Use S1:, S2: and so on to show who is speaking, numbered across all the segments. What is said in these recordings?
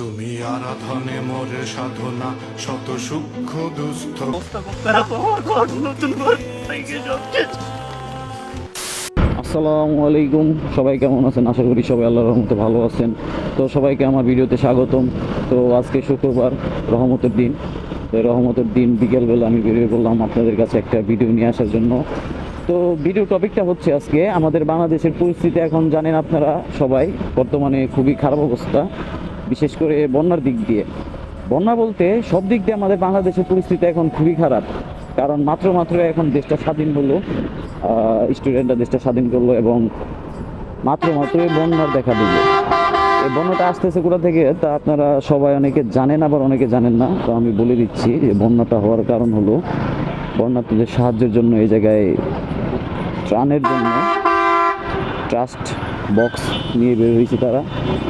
S1: তুমি আরাধনে মোরে সাধনা শত সূক্ষ্ম দুস্থ।
S2: আসসালামু আলাইকুম সবাই কেমন আছেন? আশা করি সবাই আল্লাহর রহমতে ভালো আছেন। তো সবাইকে আমার ভিডিওতে স্বাগতম। তো আজকে শুক্রবার রহমতের দিন। তো রহমতের দিন বিকেলবেলা আমি বেরিয়ে পড়লাম আপনাদের কাছে একটা ভিডিও নিয়ে আসার জন্য। তো ভিডিও টপিকটা হচ্ছে আজকে আমাদের বাংলাদেশের পরিস্থিতি এখন জানেন আপনারা সবাই বর্তমানে খুবই খারাপ অবস্থা। বিশেষ করে বন্যার দিক দিয়ে। বন্যা বলতে সব দিক দিয়ে আমাদের বাংলাদেশের পরিস্থিতি এখন খুবই খারাপ। কারণ মাত্র মাত্র এখন দেশটা স্বাধীন হলো স্টুডেন্টরা দেশটা স্বাধীন করল এবং মাত্র মাত্রই বন্যার দেখা দিল। এই বন্যাটা আসতেছে কোথা থেকে তা আপনারা সবাই অনেকে জানেন, আবার অনেকে জানেন না। তো আমি বলে দিচ্ছি যে বন্যাটা হওয়ার কারণ হলো বন্যার্থীদের সাহায্যের জন্য এই জায়গায় ত্রাণের জন্য ট্রাস্ট বক্স নিয়ে বের হয়েছে তারা,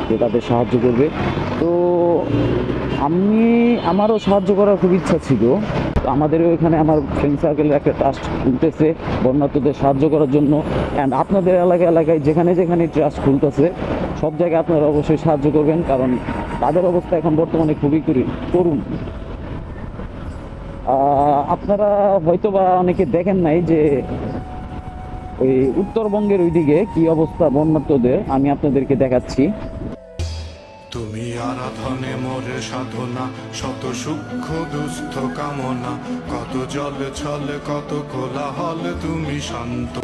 S2: যে তাদের সাহায্য করবে। তো আমি, আমারও সাহায্য করার খুব ইচ্ছা ছিল। তো আমাদেরও এখানে আমার ফ্রেন্ড সার্কেলের একটা ট্রাস্ট খুলতেছে, বন্যার্থদের সাহায্য করার জন্য। অ্যান্ড আপনাদের এলাকা, এলাকায় যেখানে যেখানে ট্রাস্ট খুলতেছে, সব জায়গায় আপনারা অবশ্যই সাহায্য করবেন, কারণ তাদের অবস্থা এখন বর্তমানে খুবই করি- করুণ। আপনারা হয়তো বা অনেকে দেখেন নাই যে ওই উত্তরবঙ্গের ওইদিকে কি অবস্থা বন্যার্থদের আমি আপনাদেরকে দেখাচ্ছি।
S1: তুমি আরাধনে মোরে সাধনা শত সূক্ষ্ম দুস্থ কামনা। কত জল ছল কত কোলাহল তুমি শান্ত।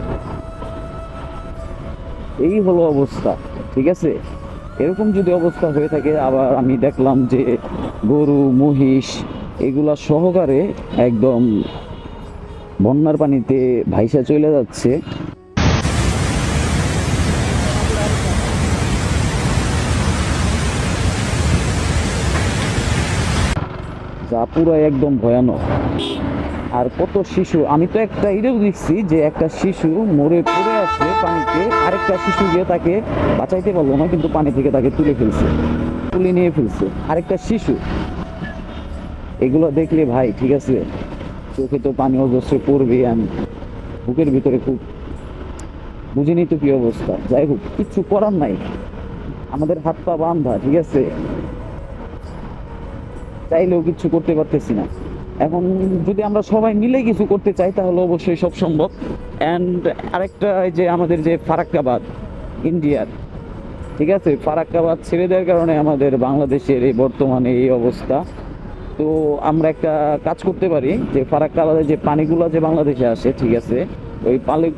S2: এই হলো অবস্থা ঠিক আছে? এরকম যদি অবস্থা হয়ে থাকে আবার আমি দেখলাম যে গরু মহিষ এগুলা সহকারে একদম বন্যার পানিতে ভাইসা চলে যাচ্ছে। যা পুরো একদম ভয়ানক। আর কত শিশু, আমি তো একটা ইরেও দেখছি যে একটা শিশু মরে পড়ে আছে পানিতে, আরেকটা শিশু গিয়ে তাকে বাঁচাইতে পারল না, কিন্তু পানি থেকে তাকে তুলে ফেলছে, তুলে নিয়ে ফেলছে। আরেকটা শিশু। এগুলো দেখলে ভাই, ঠিক আছে? চোখে তো পানি অজস্র পড়বে আমি। বুকের ভিতরে খুব বুঝিনি তো কি অবস্থা। যাই হোক কিচ্ছু করার নাই। আমাদের হাত পা বান্ধা, ঠিক আছে? চাইলেও কিছু করতে পারতেছি না। এখন যদি আমরা সবাই মিলে কিছু করতে চাই, তাহলে অবশ্যই সব সম্ভব। অ্যান্ড আরেকটা যে আমাদের যে ফারাক্কাবাদ ইন্ডিয়ার ঠিক আছে? ফারাক্কাবাদ ছেড়ে দেওয়ার কারণে আমাদের বাংলাদেশের এই বর্তমানে এই অবস্থা। তো আমরা একটা কাজ করতে পারি যে ফারাক্কাবাদের যে পানিগুলো যে বাংলাদেশে আসে, ঠিক আছে, ওই পানি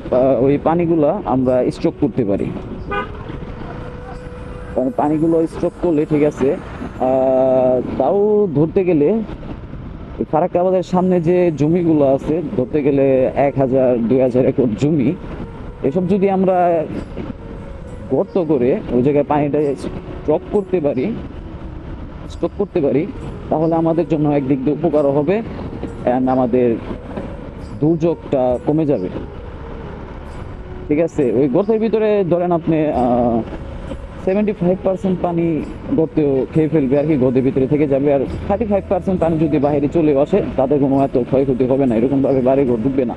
S2: ওই পানিগুলো আমরা স্টক করতে পারি। কারণ পানিগুলো স্টক করলে, ঠিক আছে তাও ধরতে গেলে এই ফারাক্কাবাদের সামনে যে জমিগুলো আছে, ধরতে গেলে এক হাজার, দুই হাজার একর জমি, এসব যদি আমরা গর্ত করে ওই জায়গায় পানিটা স্টক করতে পারি স্টক করতে পারি তাহলে আমাদের জন্য একদিক দিয়ে উপকারও হবে অ্যান্ড আমাদের দুর্যোগটা কমে যাবে। ঠিক আছে? ওই গর্তের ভিতরে ধরেন আপনি সেভেন্টি ফাইভ পার্সেন্ট পানি গর্তেও খেয়ে ফেলবে আর কি, গর্তের ভিতরে থেকে যাবে। আর থার্টি ফাইভ পার্সেন্ট পানি যদি বাইরে চলে আসে, তাদের কোনো এত ক্ষয়ক্ষতি হবে না, এরকমভাবে বাড়ি ঘর ডুববে না।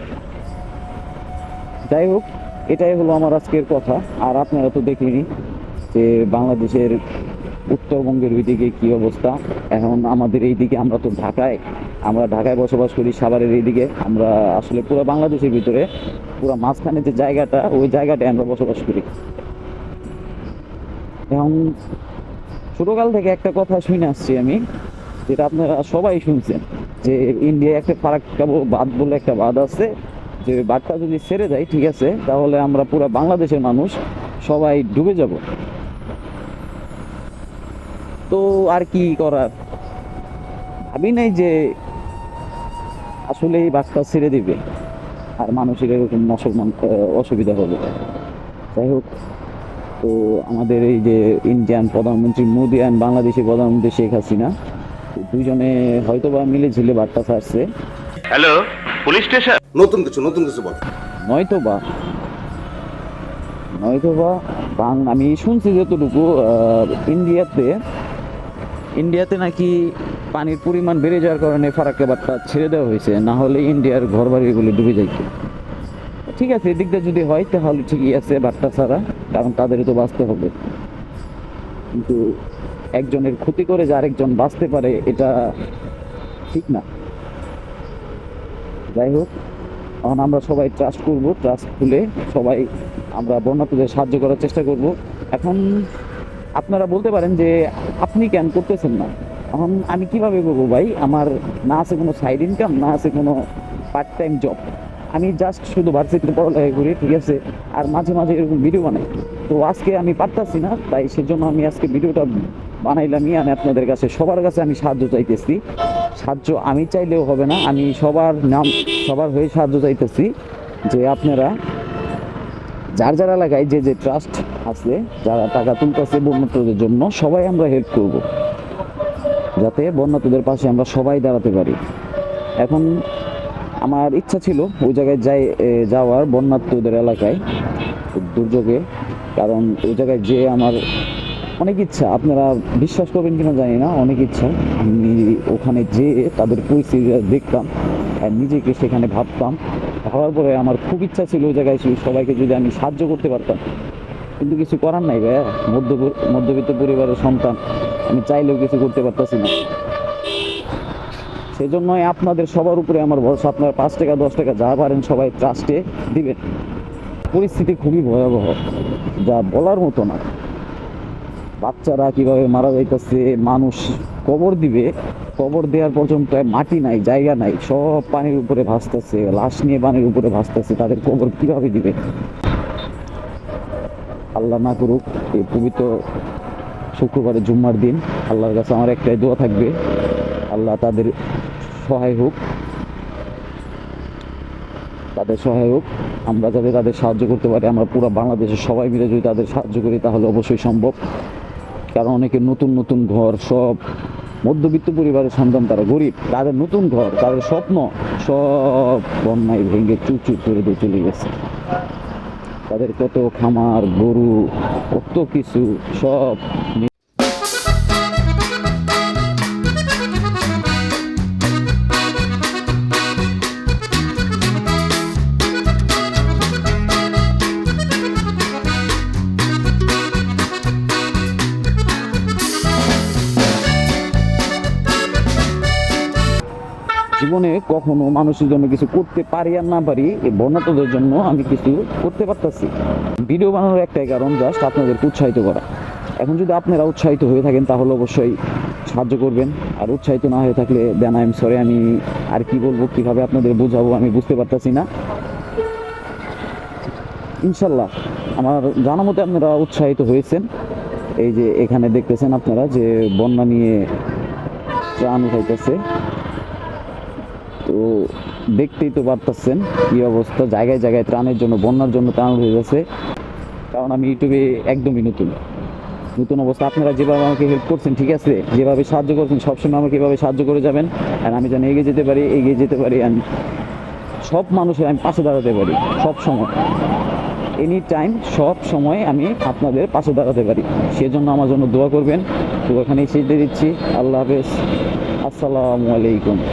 S2: যাই হোক, এটাই হলো আমার আজকের কথা। আর আপনারা তো দেখলেনই যে বাংলাদেশের উত্তরবঙ্গের ওইদিকে কি অবস্থা? এখন আমাদের এইদিকে, আমরা তো ঢাকায়, আমরা ঢাকায় বসবাস করি সাভারের এইদিকে। আমরা আসলে পুরো বাংলাদেশের ভিতরে, পুরো মাঝখানে যে জায়গাটা, ওই জায়গাটায় আমরা বসবাস করি। এখন ছোটকাল থেকে একটা কথা শুনে আসছি আমি, যেটা আপনারা সবাই শুনছেন, যে ইন্ডিয়ায় একটা ফারাক্কা ব- বাঁধ বলে একটা বাদ আছে, যে বাদটা যদি সেরে যায় ঠিক আছে, তাহলে আমরা পুরো বাংলাদেশের মানুষ সবাই ডুবে যাব। তো আর কি করার? ভাবি নাই যে আসলে এই বাঘটা ছেড়ে দিবে। আর মানুষের এরকম অসুবিধা হবে। যাই হোক তো আমাদের এই যে ইন্ডিয়ান প্রধানমন্ত্রী মোদি অ্যান্ড বাংলাদেশের প্রধানমন্ত্রী শেখ হাসিনা তো দুজনে হয়তো বা মিলে ঝিলে বার্তা ছাড়ছে।
S3: Hello police station?
S4: নতুন কিছু নতুন কিছু বল।
S2: নয়তো বা নয়তো বা বাং আমি শুনছি যতটুকু আহ, ইন্ডিয়াতে ইন্ডিয়াতে নাকি পানির পরিমাণ বেড়ে যাওয়ার কারণে ফারাক্কা বাট্টা ছেড়ে দেওয়া হয়েছে, না হলে ইন্ডিয়ার ঘর বাড়িগুলো ডুবে যাইতো। ঠিক আছে এদিকটা যদি হয় তাহলে ঠিকই আছে বাট্টা ছাড়া, কারণ তাদেরও তো বাঁচতে হবে। কিন্তু একজনের ক্ষতি করে যে আরেকজন বাঁচতে পারে, এটা ঠিক না। যাই হোক, এখন আমরা সবাই ট্রাস্ট করব ট্রাস্ট খুলে সবাই আমরা বন্যার্থদের সাহায্য করার চেষ্টা করব। এখন আপনারা বলতে পারেন যে আপনি কেন করতেছেন না? এখন আমি কীভাবে করব ভাই? আমার না আছে কোনো সাইড ইনকাম না আছে কোনো পার্ট টাইম জব আমি জাস্ট শুধু ভার্সিটিতে পড়ালেখা করি, ঠিক আছে? আর মাঝে মাঝে এরকম ভিডিও বানাই। তো আজকে আমি পারতাছি না, তাই সেজন্য আমি আজকে ভিডিওটা বানাইলামই আমি আপনাদের কাছে, সবার কাছে আমি সাহায্য চাইতেছি। সাহায্য আমি চাইলেও হবে না, আমি সবার নাম, সবার হয়ে সাহায্য চাইতেছি যে আপনারা যার যার এলাকায় যে যে ট্রাস্ট আছে, যারা টাকা তুলতেছে বন্যার্থদের জন্য, সবাই আমরা হেল্প করব। যাতে বন্যার্থদের পাশে আমরা সবাই দাঁড়াতে পারি। এখন আমার ইচ্ছা ছিল ওই জায়গায় যাই যাওয়ার বন্যার্থদের এলাকায় দুর্যোগে। কারণ ওই জায়গায় যে আমার অনেক ইচ্ছা। আপনারা বিশ্বাস করবেন কিনা জানি না, অনেক ইচ্ছা। আমি ওখানে যেয়ে তাদের পরিস্থিতি দেখতাম আর নিজেকে সেখানে ভাবতাম। ভাবার পরে আমার খুব ইচ্ছা ছিল ওই জায়গায় এসে সবাইকে যদি আমি সাহায্য করতে পারতাম। কিন্তু কিছু করার নাই ভাইয়া। মধ্য মধ্যবিত্ত পরিবারের সন্তান। আমি চাইলেও কিছু করতে পারতাছি না। সেই জন্যই আপনাদের সবার উপরে আমার ভরসা। আপনারা পাঁচ টাকা, দশ টাকা যা পারেন সবাই ট্রাস্টে দিবেন। পরিস্থিতি খুবই ভয়াবহ। যা বলার মতো না। বাচ্চারা কীভাবে মারা যাইতেছে, মানুষ কবর দিবে কবর দেওয়ার পর্যন্ত মাটি নাই, জায়গা নাই, সব পানির উপরে ভাসতেছে, লাশ নিয়ে পানির উপরে ভাসতেছে, তাদের কবর কীভাবে দিবে? আল্লাহ না করুক, এই পবিত্র শুক্রবারে জুম্মার দিন, আল্লাহর কাছে আমার একটাই দোয়া থাকবে, আল্লাহ তাদের সহায় হোক, তাদের সহায় হোক, আমরা যাতে তাদের সাহায্য করতে পারি, আমরা পুরো বাংলাদেশের সবাই মিলে যদি তাদের সাহায্য করি, তাহলে অবশ্যই সম্ভব। কারণ অনেকে নতুন নতুন ঘর, সব মধ্যবিত্ত পরিবারের সন্তান তারা গরিব। তাদের নতুন ঘর, তাদের স্বপ্ন সব বন্যায় ভেঙে চুচু করে দিয়ে চলে গেছে। তাদের কত খামার, গরু, কত কিছু সব জীবনে কখনো মানুষের জন্য কিছু করতে পারি আর না পারি, এই বন্যাতদের জন্য আমি কিছু করতে পারতাছি। ভিডিও বানানোর একটাই কারণ জাস্ট আপনাদেরকে উৎসাহিত করা। এখন যদি আপনারা উৎসাহিত হয়ে থাকেন, তাহলে অবশ্যই সাহায্য করবেন। আর উৎসাহিত না হয়ে থাকলে দেন আই এম সরি আমি আর কি বলব, কীভাবে আপনাদের বোঝাবো, আমি বুঝতে পারতাছি না। ইনশাল্লাহ, আমার জানা মতে আপনারা উৎসাহিত হয়েছেন। এই যে এখানে দেখতেছেন আপনারা যে বন্যা নিয়ে ত্রাণ উঠাইতেছে। তো দেখতেই তো পারতেছেন কি অবস্থা। জায়গায় জায়গায় ত্রাণের জন্য, বন্যার জন্য ত্রাণ হয়ে যাচ্ছে কারণ আমি ইউটিউবে একদমই নতুন। নতুন অবস্থা। আপনারা যেভাবে আমাকে হেল্প করছেন, ঠিক আছে? যেভাবে সাহায্য করছেন, সবসময় আমাকে এভাবে সাহায্য করে যাবেন। আর আমি যেন এগিয়ে যেতে পারি, এগিয়ে যেতে পারি আমি সব মানুষের আমি পাশে দাঁড়াতে পারি, সব সময়। এনি টাইম সব সময় আমি আপনাদের পাশে দাঁড়াতে পারি। সেজন্য আমার জন্য দোয়া করবেন। তো শেষ দিয়ে দিচ্ছি। আল্লাহ হাফেজ। আসসালামু আলাইকুম।